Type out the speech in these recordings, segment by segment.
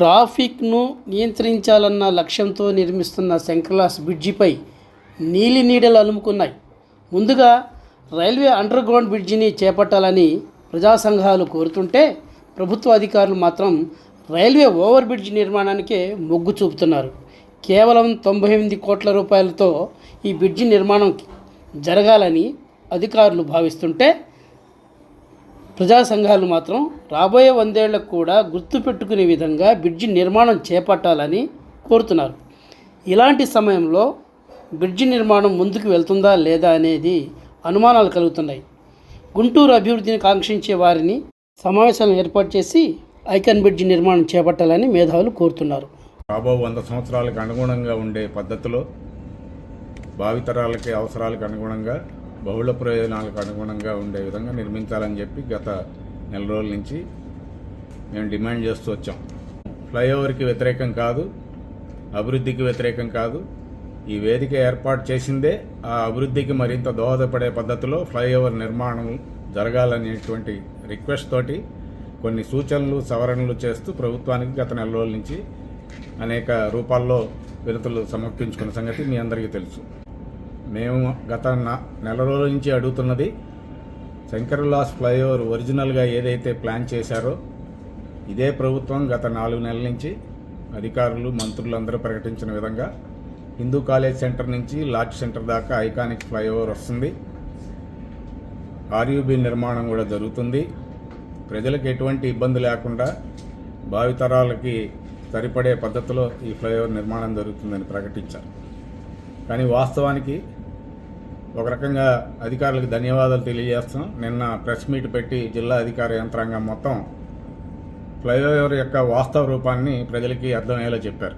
ట్రాఫిక్ను నియంత్రించాలన్న లక్ష్యంతో నిర్మిస్తున్న శంకర్లాస్ బ్రిడ్జిపై నీలి నీడలు అలుముకున్నాయి. ముందుగా రైల్వే అండర్ గ్రౌండ్ బ్రిడ్జిని చేపట్టాలని ప్రజా సంఘాలు కోరుతుంటే ప్రభుత్వ అధికారులు మాత్రం రైల్వే ఓవర్ బ్రిడ్జ్ నిర్మాణానికే మొగ్గు చూపుతున్నారు. కేవలం తొంభై ఎనిమిది కోట్ల రూపాయలతో ఈ బ్రిడ్జి నిర్మాణం జరగాలని అధికారులు భావిస్తుంటే ప్రజా సంఘాలు మాత్రం రాబోయే వందేళ్ళకు కూడా గుర్తుపెట్టుకునే విధంగా బ్రిడ్జి నిర్మాణం చేపట్టాలని కోరుతున్నారు. ఇలాంటి సమయంలో బ్రిడ్జి నిర్మాణం ముందుకు వెళ్తుందా లేదా అనేది అనుమానాలు కలుగుతున్నాయి. గుంటూరు అభివృద్ధిని కాంక్షించే వారిని సమావేశాలను ఏర్పాటు చేసి ఐకాన్ బ్రిడ్జి నిర్మాణం చేపట్టాలని మేధావులు కోరుతున్నారు. రాబో వంద సంవత్సరాలకు అనుగుణంగా ఉండే పద్ధతిలో భావితరాలకి అవసరాలకు అనుగుణంగా బహుళ ప్రయోజనాలకు అనుగుణంగా ఉండే విధంగా నిర్మించాలని చెప్పి గత నెల రోజుల నుంచి మేము డిమాండ్ చేస్తూ వచ్చాం. ఫ్లైఓవర్కి వ్యతిరేకం కాదు అభివృద్ధికి వ్యతిరేకం కాదు. ఈ వేదిక ఏర్పాటు చేసిందే ఆ అభివృద్ధికి మరింత దోహదపడే పద్ధతిలో ఫ్లైఓవర్ నిర్మాణం జరగాలనేటువంటి రిక్వెస్ట్ తోటి కొన్ని సూచనలు సవరణలు చేస్తూ ప్రభుత్వానికి గత నెల రోజుల నుంచి అనేక రూపాల్లో వినతులు సమర్పించుకున్న సంగతి మీ అందరికీ తెలుసు. మేము గత నెల రోజుల నుంచి అడుగుతున్నది శంకర్లాస్ ఫ్లైఓవర్ ఒరిజినల్గా ఏదైతే ప్లాన్ చేశారో ఇదే ప్రభుత్వం గత నాలుగు నెలల నుంచి అధికారులు మంత్రులు అందరూ ప్రకటించిన విధంగా హిందూ కాలేజ్ సెంటర్ నుంచి లాడ్జ్ సెంటర్ దాకా ఐకానిక్ ఫ్లైఓవర్ వస్తుంది. ఆర్యూబీ నిర్మాణం కూడా జరుగుతుంది. ప్రజలకు ఎటువంటి ఇబ్బంది లేకుండా భావితరాలకి సరిపడే పద్ధతిలో ఈ ఫ్లైఓవర్ నిర్మాణం జరుగుతుందని ప్రకటించారు. కానీ వాస్తవానికి ఒక రకంగా అధికారులకు ధన్యవాదాలు తెలియజేస్తాం నిన్న ప్రెస్ మీట్ పెట్టి జిల్లా అధికార యంత్రాంగం మొత్తం ఫ్లైఓవర్ యొక్క వాస్తవ రూపాన్ని ప్రజలకి అర్థమయ్యేలా చెప్పారు.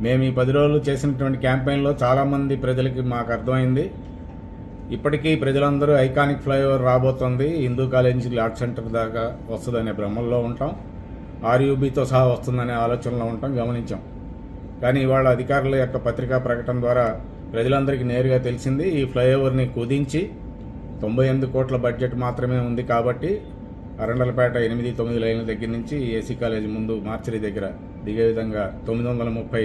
మేము ఈ పది రోజులు చేసినటువంటి క్యాంపెయిన్లో చాలామంది ప్రజలకి మాకు అర్థమైంది. ఇప్పటికీ ప్రజలందరూ ఐకానిక్ ఫ్లైఓవర్ రాబోతోంది. హిందూ కాలేజ్ నుంచి సెంటర్ దాకా వస్తుందనే భ్రమంలో ఉంటాం. ఆర్యూబీతో సహా వస్తుందనే ఆలోచనలో ఉంటాం గమనించాం. కానీ ఇవాళ అధికారుల యొక్క పత్రికా ప్రకటన ద్వారా ప్రజలందరికీ నేరుగా తెలిసింది ఈ ఫ్లైఓవర్ని కుదించి తొంభై ఎనిమిది కోట్ల బడ్జెట్ మాత్రమే ఉంది కాబట్టి అరండలపేట ఎనిమిది తొమ్మిది లైన్ల దగ్గర నుంచి ఏసీ కాలేజ్ ముందు మార్చరీ దగ్గర దిగే విధంగా తొమ్మిది వందల ముప్పై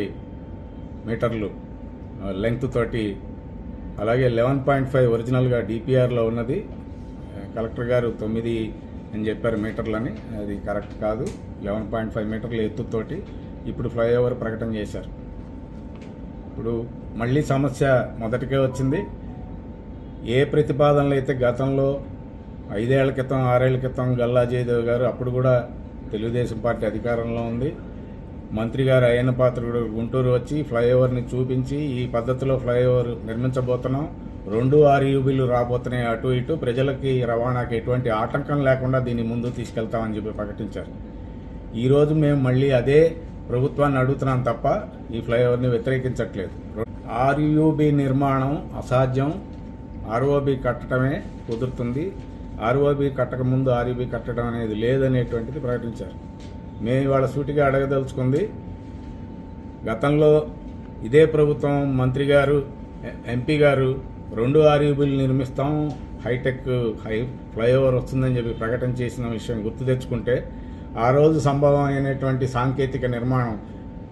మీటర్లు లెంగ్త్ తోటి అలాగే లెవెన్ పాయింట్ ఫైవ్ ఒరిజినల్గా డిపిఆర్లో ఉన్నది. కలెక్టర్ గారు తొమ్మిది అని చెప్పారు మీటర్లని అది కరెక్ట్ కాదు. లెవెన్ పాయింట్ ఫైవ్ మీటర్ల ఎత్తుతోటి ఇప్పుడు ఫ్లైఓవర్ ప్రకటన చేశారు. ఇప్పుడు మళ్ళీ సమస్య మొదటికే వచ్చింది. ఏ ప్రతిపాదనలు అయితే గతంలో ఐదేళ్ళ క్రితం ఆరేళ్ళ క్రితం గల్లా జయదేవ్ గారు అప్పుడు కూడా తెలుగుదేశం పార్టీ అధికారంలో ఉంది. మంత్రి గారు అయ్యన్న పాత్రుడు గుంటూరు వచ్చి ఫ్లైఓవర్ని చూపించి ఈ పద్ధతిలో ఫ్లైఓవర్ నిర్మించబోతున్నాం. రెండు ఆర్యూబీలు రాబోతున్నాయి అటు ఇటు. ప్రజలకి రవాణాకి ఎటువంటి ఆటంకం లేకుండా దీన్ని ముందు తీసుకెళ్తామని చెప్పి ప్రకటించారు. ఈరోజు మేము మళ్ళీ అదే ప్రభుత్వాన్ని అడుగుతున్నాను తప్ప ఈ ఫ్లైఓవర్ని వ్యతిరేకించట్లేదు. ఆర్యూబీ నిర్మాణం అసాధ్యం. ఆర్ఓబి కట్టడమే కుదురుతుంది. ఆర్ఓబి కట్టకముందు ఆర్యూబీ కట్టడం అనేది లేదనేటువంటిది ప్రకటించారు. మేము ఇవాళ సూటిగా అడగదలుచుకుంది గతంలో ఇదే ప్రభుత్వం మంత్రి గారు ఎంపీ గారు రెండు ఆర్యూబీలు నిర్మిస్తాం హైటెక్ హై ఫ్లైఓవర్ వస్తుందని చెప్పి ప్రకటన చేసిన విషయం గుర్తు తెచ్చుకుంటే ఆ రోజు సంభవం అయినటువంటి సాంకేతిక నిర్మాణం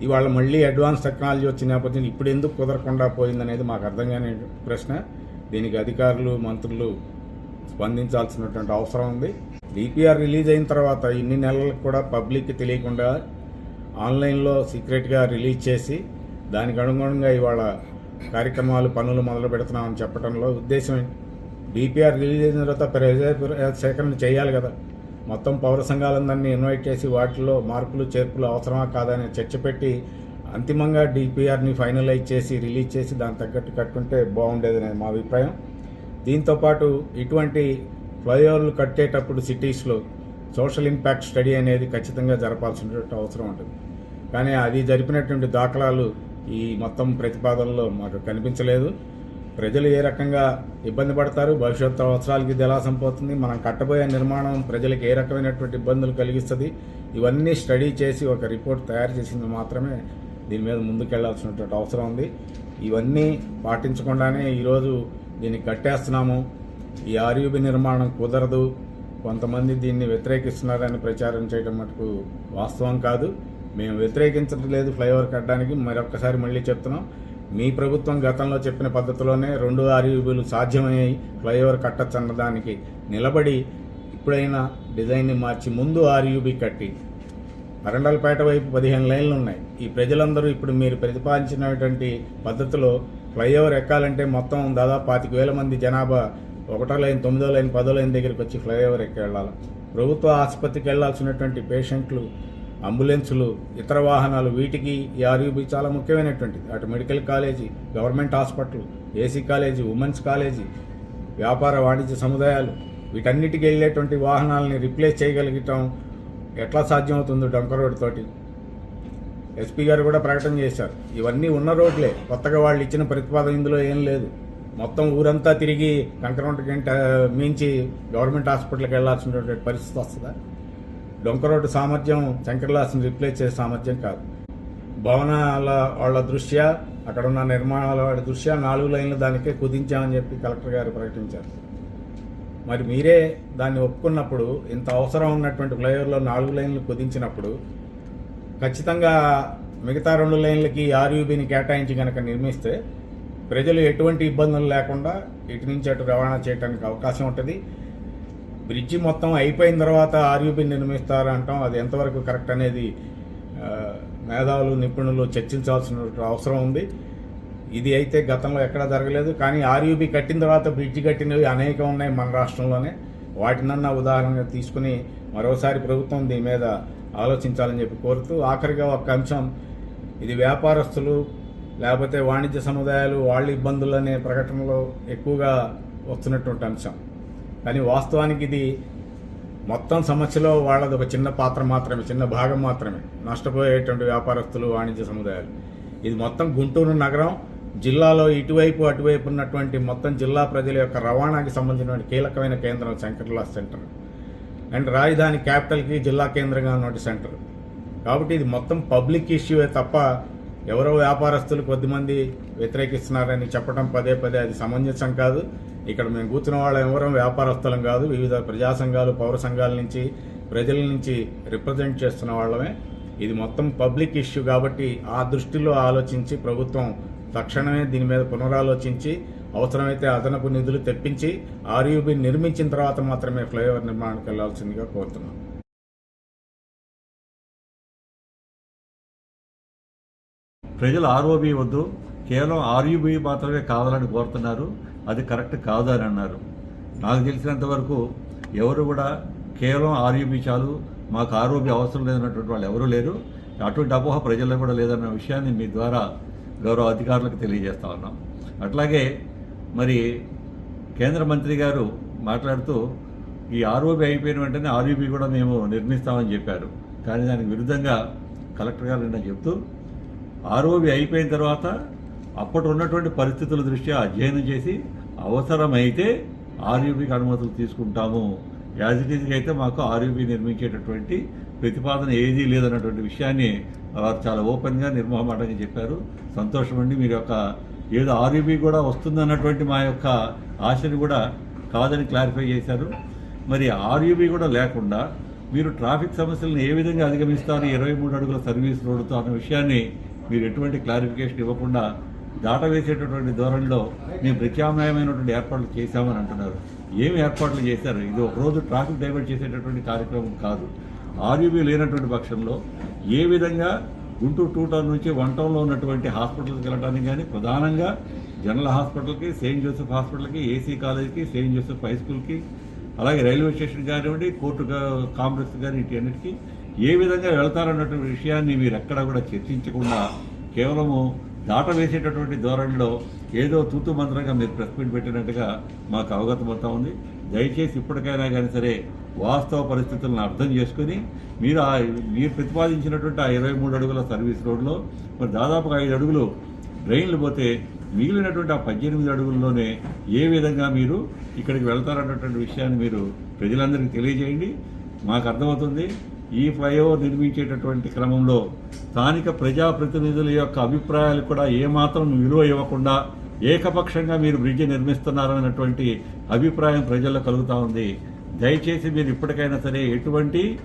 ఇవాళ మళ్ళీ అడ్వాన్స్ టెక్నాలజీ వచ్చిన నేపథ్యం ఇప్పుడు ఎందుకు కుదరకుండా పోయిందనేది మాకు అర్థం కాని ప్రశ్న. దీనికి అధికారులు మంత్రులు స్పందించాల్సినటువంటి అవసరం ఉంది. డిపిఆర్ రిలీజ్ అయిన తర్వాత ఇన్ని నెలలకు కూడా పబ్లిక్కి తెలియకుండా ఆన్లైన్లో సీక్రెట్గా రిలీజ్ చేసి దానికి అనుగుణంగా ఇవాళ కార్యక్రమాలు పనులు మొదలు పెడుతున్నామని చెప్పడంలో ఉద్దేశం డిపిఆర్ రిలీజ్ అయిన తర్వాత ప్రజా సేకరణ చేయాలి కదా. మొత్తం పౌర సంఘాలందరినీ ఇన్వైట్ చేసి వాటిలో మార్పులు చేర్పులు అవసరమా కాదని చర్చ పెట్టి అంతిమంగా డిపిఆర్ని ఫైనలైజ్ చేసి రిలీజ్ చేసి దానికి తగ్గట్టు కట్టుకుంటే బాగుండేదని మా అభిప్రాయం. దీంతోపాటు ఇటువంటి ఫ్లైఓవర్లు కట్టేటప్పుడు సిటీస్లో సోషల్ ఇంపాక్ట్ స్టడీ అనేది ఖచ్చితంగా జరపాల్సినటువంటి అవసరం ఉంటుంది. కానీ అది జరిపినటువంటి దాఖలాలు ఈ మొత్తం ప్రతిపాదనలో మాకు కనిపించలేదు. ప్రజలు ఏ రకంగా ఇబ్బంది పడతారు? భవిష్యత్తు అవసరాలకి ఇది ఎలా సంపోతుంది? మనం కట్టబోయే నిర్మాణం ప్రజలకు ఏ రకమైనటువంటి ఇబ్బందులు కలిగిస్తుంది? ఇవన్నీ స్టడీ చేసి ఒక రిపోర్ట్ తయారు చేసింది మాత్రమే దీని మీద ముందుకెళ్ళాల్సినటువంటి అవసరం ఉంది. ఇవన్నీ పాటించకుండానే ఈరోజు దీన్ని కట్టేస్తున్నాము. ఈ ఆర్యూబి నిర్మాణం కుదరదు. కొంతమంది దీన్ని వ్యతిరేకిస్తున్నారని ప్రచారం చేయడం మటుకు వాస్తవం కాదు. మేము వ్యతిరేకించడం లేదు ఫ్లైఓవర్ కట్టడానికి. మరొక్కసారి మళ్ళీ చెప్తున్నాం. మీ ప్రభుత్వం గతంలో చెప్పిన పద్ధతిలోనే రెండు ఆర్యూబీలు సాధ్యమయ్యాయి ఫ్లైఓవర్ కట్టచ్చు అన్నదానికి నిలబడి ఇప్పుడైనా డిజైన్ని మార్చి ముందు ఆర్యూబీ కట్టి. అరండలపేట వైపు పదిహేను లైన్లు ఉన్నాయి. ఈ ప్రజలందరూ ఇప్పుడు మీరు ప్రతిపాదించినటువంటి పద్ధతిలో ఫ్లైఓవర్ ఎక్కాలంటే మొత్తం దాదాపు పాతిక వేల మంది జనాభా ఒకటో లైన్ తొమ్మిదో లైన్ పదో లైన్ దగ్గరికి వచ్చి ఫ్లైఓవర్ ఎక్కి వెళ్ళాలి. ప్రభుత్వ ఆసుపత్రికి వెళ్ళాల్సినటువంటి పేషెంట్లు అంబులెన్సులు ఇతర వాహనాలు వీటికి ఈ ఆర్యూబీ చాలా ముఖ్యమైనటువంటిది అటు medical college government hospital AC college women's college వ్యాపార వాణిజ్య సముదాయాలు వీటన్నిటికి వెళ్ళేటువంటి వాహనాలని రిప్లేస్ చేయగలిగటం. ఎట్లా సాధ్యమవుతుందో డంకర్ రోడ్ తోటి. ఎస్పీ గారు కూడా ప్రకటన చేశారు. ఇవన్నీ ఉన్న రోడ్లే. కొత్తగా వాళ్ళు ఇచ్చిన ప్రతిపాదన ఇందులో ఏం లేదు. మొత్తం ఊరంతా తిరిగి కంకరొంట గంట మించి గవర్నమెంట్ హాస్పిటల్కి వెళ్ళాల్సినటువంటి పరిస్థితి వస్తుందా? డొంక రోడ్డు సామర్థ్యం శంకర్లాస్ని రిప్లేస్ చేసే సామర్థ్యం కాదు. భవనాల వాళ్ళ దృష్ట్యా అక్కడ ఉన్న నిర్మాణాల వాళ్ళ దృష్ట్యా నాలుగు లైన్లు దానికే కుదించామని చెప్పి కలెక్టర్ గారు ప్రకటించారు. మరి మీరే దాన్ని ఒప్పుకున్నప్పుడు ఇంత అవసరం ఉన్నటువంటి ఫ్లైఓవర్లో నాలుగు లైన్లు కుదించినప్పుడు ఖచ్చితంగా మిగతా రెండు లైన్లకి ఆర్యూబీని కేటాయించి కనుక నిర్మిస్తే ప్రజలు ఎటువంటి ఇబ్బందులు లేకుండా ఇటు నుంచి అటు రవాణా చేయడానికి అవకాశం ఉంటుంది. బ్రిడ్జి మొత్తం అయిపోయిన తర్వాత ఆర్యూబీ నిర్మిస్తారంటాం. అది ఎంతవరకు కరెక్ట్ అనేది మేధావులు నిపుణులు చర్చించాల్సిన అవసరం ఉంది. ఇది అయితే గతంలో ఎక్కడా జరగలేదు. కానీ ఆర్యూబీ కట్టిన తర్వాత బ్రిడ్జి కట్టినవి అనేకం ఉన్నాయి మన రాష్ట్రంలోనే. వాటినన్నా ఉదాహరణగా తీసుకుని మరోసారి ప్రభుత్వం దీని మీద ఆలోచించాలని చెప్పి కోరుతూ ఆఖరిగా ఒక అంశం. ఇది వ్యాపారస్తులు లేకపోతే వాణిజ్య సముదాయాలు వాళ్ళ ఇబ్బందులు అనే ప్రకటనలో ఎక్కువగా వస్తున్నటువంటి అంశం. కానీ వాస్తవానికి ఇది మొత్తం సమస్యలో వాళ్ళది ఒక చిన్న పాత్ర మాత్రమే చిన్న భాగం మాత్రమే. నష్టపోయేటువంటి వ్యాపారస్తులు వాణిజ్య సముదాయాలు. ఇది మొత్తం గుంటూరు నగరం జిల్లాలో ఇటువైపు అటువైపు ఉన్నటువంటి మొత్తం జిల్లా ప్రజల యొక్క రవాణాకి సంబంధించిన కీలకమైన కేంద్రం శంకర్లాస్ సెంటర్. అండ్ రాజధాని క్యాపిటల్కి జిల్లా కేంద్రంగా ఉన్నటువంటి సెంటర్. కాబట్టి ఇది మొత్తం పబ్లిక్ ఇష్యూవే తప్ప ఎవరో వ్యాపారస్తులు కొద్దిమంది వ్యతిరేకిస్తున్నారని చెప్పడం పదే పదే అది సమంజసం కాదు. ఇక్కడ మేము కూర్చున్న వాళ్ళం ఎవరో వ్యాపారస్తులం కాదు. వివిధ ప్రజా సంఘాలు పౌర సంఘాల నుంచి ప్రజల నుంచి రిప్రజెంట్ చేస్తున్న వాళ్ళమే. ఇది మొత్తం పబ్లిక్ ఇష్యూ కాబట్టి ఆ దృష్టిలో ఆలోచించి ప్రభుత్వం తక్షణమే దీని మీద పునరాలోచించి అవసరమైతే అదనపు నిధులు తెప్పించి ఆర్యూబీ నిర్మించిన తర్వాత మాత్రమే ఫ్లైఓవర్ నిర్మాణానికి వెళ్ళాల్సిందిగా కోరుతున్నాం. ప్రజలు ఆర్ఓబి వద్దు కేవలం ఆర్యూబీ మాత్రమే కావాలని కోరుతున్నారు. అది కరెక్ట్ కాదు అని అన్నారు. నాకు తెలిసినంత వరకు ఎవరు కూడా కేవలం ఆర్యూబీ చాలు మాకు ఆర్ఓబి అవసరం లేదన్నటువంటి వాళ్ళు ఎవరూ లేరు. అటువంటి అపోహ ప్రజల్లో కూడా లేదన్న విషయాన్ని మీ ద్వారా గౌరవ అధికారులకు తెలియజేస్తా ఉన్నాం. అట్లాగే మరి కేంద్ర మంత్రి గారు మాట్లాడుతూ ఈ ఆర్ఓబి అయిపోయిన వెంటనే ఆర్యూబీ కూడా మేము నిర్మిస్తామని చెప్పారు. కానీ దానికి విరుద్ధంగా కలెక్టర్ గారు నిన్న చెప్తూ ఆర్ఓబి అయిపోయిన తర్వాత అప్పటి ఉన్నటువంటి పరిస్థితుల దృష్ట్యా అధ్యయనం చేసి అవసరమైతే ఆర్యూబీకి అనుమతులు తీసుకుంటాము. యాజ్ ఇట్ ఈజ్గా అయితే మాకు ఆర్యూబీ నిర్మించేటటువంటి ప్రతిపాదన ఏదీ లేదన్నటువంటి విషయాన్ని వారు చాలా ఓపెన్గా నిర్మోహమాటంగా చెప్పారు. సంతోషం అండి మీరు యొక్క ఏదో ఆర్యూబీ కూడా వస్తుందన్నటువంటి మా యొక్క ఆశని కూడా కాదని క్లారిఫై చేశారు. మరి ఆర్యూబీ కూడా లేకుండా మీరు ట్రాఫిక్ సమస్యలను ఏ విధంగా అధిగమిస్తారు ఇరవై మూడు అడుగుల సర్వీస్ రోడ్డుతో అన్న విషయాన్ని మీరు ఎటువంటి క్లారిఫికేషన్ ఇవ్వకుండా దాటవేసేటటువంటి ధోరణిలో మేము ప్రత్యామ్నాయమైనటువంటి ఏర్పాట్లు చేశామని అంటున్నారు. ఏమి ఏర్పాట్లు చేశారు? ఇది ఒక రోజు ట్రాఫిక్ డైవర్ట్ చేసేటటువంటి కార్యక్రమం కాదు. ఆర్యూబీ లేనటువంటి పక్షంలో ఏ విధంగా గుంటూరు టూ టౌన్ నుంచి వన్ టౌన్లో ఉన్నటువంటి హాస్పిటల్కి వెళ్ళడానికి కానీ ప్రధానంగా జనరల్ హాస్పిటల్కి సెయింట్ జోసెఫ్ హాస్పిటల్కి ఏసీ కాలేజ్కి సెయింట్ జోసెఫ్ హై స్కూల్కి అలాగే రైల్వే స్టేషన్ కానివ్వండి కోర్టు కాంప్లెక్స్ కానీ ఇటు అన్నిటికీ ఏ విధంగా వెళ్తారన్నటువంటి విషయాన్ని మీరు ఎక్కడా కూడా చర్చించకుండా కేవలము దాట వేసేటటువంటి ధోరణిలో ఏదో తూతు మంత్రంగా మీరు ప్రెస్ మీట్ పెట్టినట్టుగా మాకు అవగతమవుతా ఉంది. దయచేసి ఇప్పటికైనా కానీ సరే వాస్తవ పరిస్థితులను అర్థం చేసుకుని మీరు ఆ మీరు ప్రతిపాదించినటువంటి ఆ ఇరవై మూడు అడుగుల సర్వీస్ రోడ్లో మరి దాదాపుగా ఐదు అడుగులు డ్రైన్లు పోతే మిగిలినటువంటి ఆ పద్దెనిమిది అడుగుల్లోనే ఏ విధంగా మీరు ఇక్కడికి వెళ్తారన్నటువంటి విషయాన్ని మీరు ప్రజలందరికీ తెలియజేయండి. మాకు అర్థమవుతుంది. ఈ ఫ్లైఓవర్ నిర్మించేటటువంటి క్రమంలో స్థానిక ప్రజాప్రతినిధుల యొక్క అభిప్రాయాలు కూడా ఏమాత్రం విలువ ఇవ్వకుండా ఏకపక్షంగా మీరు బ్రిడ్జి నిర్మిస్తున్నారన్నటువంటి అభిప్రాయం ప్రజల్లో కలుగుతూ ఉంది. దయచేసి మీరు ఇప్పటికైనా సరే ఎటువంటి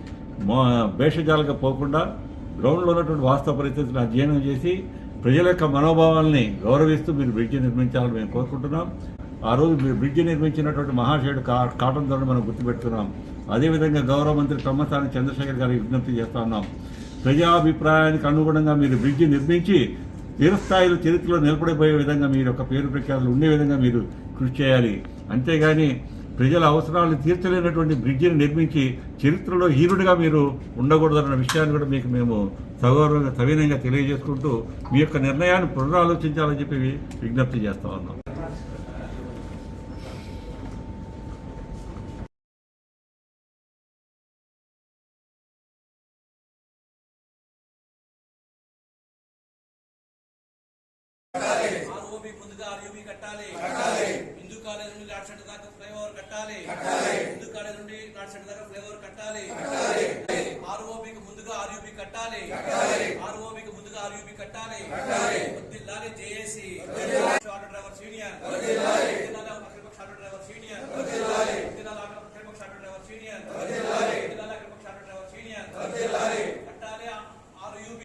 మో- భేషజాలుగా పోకుండా గ్రౌండ్లో ఉన్నటువంటి వాస్తవ పరిస్థితులను అధ్యయనం చేసి ప్రజల యొక్క మనోభావాల్ని గౌరవిస్తూ మీరు బ్రిడ్జి నిర్మించాలని మేము కోరుకుంటున్నాం. ఆ రోజు మీరు బ్రిడ్జి నిర్మించినటువంటి మహాశయుడు కా కాటన్ ధరను మనం గుర్తుపెట్టుకున్నాం. అదేవిధంగా గౌరవ మంత్రి తమ్మసాని చంద్రశేఖర్ గారికి విజ్ఞప్తి చేస్తా ఉన్నాం. ప్రజాభిప్రాయానికి అనుగుణంగా మీరు బ్రిడ్జి నిర్మించి తీరస్థాయిలో చరిత్రలో నిలబడిపోయే విధంగా మీరు యొక్క పేరు ప్రఖ్యాతులు ఉండే విధంగా మీరు కృషి చేయాలి. అంతేగాని ప్రజల అవసరాలను తీర్చలేనటువంటి బ్రిడ్జిని నిర్మించి చరిత్రలో హీరుడిగా మీరు ఉండకూడదన్న విషయాన్ని కూడా మీకు మేము సగౌరవంగా సవినయంగా తెలియజేసుకుంటూ మీ యొక్క నిర్ణయాన్ని పునరాలోచించాలని చెప్పి విజ్ఞప్తి చేస్తా ఉన్నాం ఆర్ఓబి ముందుగా ఆర్యూబీ కట్టాలి హిందూ కాలేజ్ నుండి నాట్ సెంటర్ దాకా ఫ్లైఓవర్ కట్టాలి కాలేజ్ నుండి నాట్ సెంటర్ దాకా ఫ్లైఓవర్ కట్టాలి. ఆర్ఓబికి ముందుగా ఆర్యూబీ కట్టాలి. ఆర్ఓబికి ముందుగా ఆర్యూబీ కట్టాలి. వద్దిల్లాలి జేఏసీ. Auto drivers union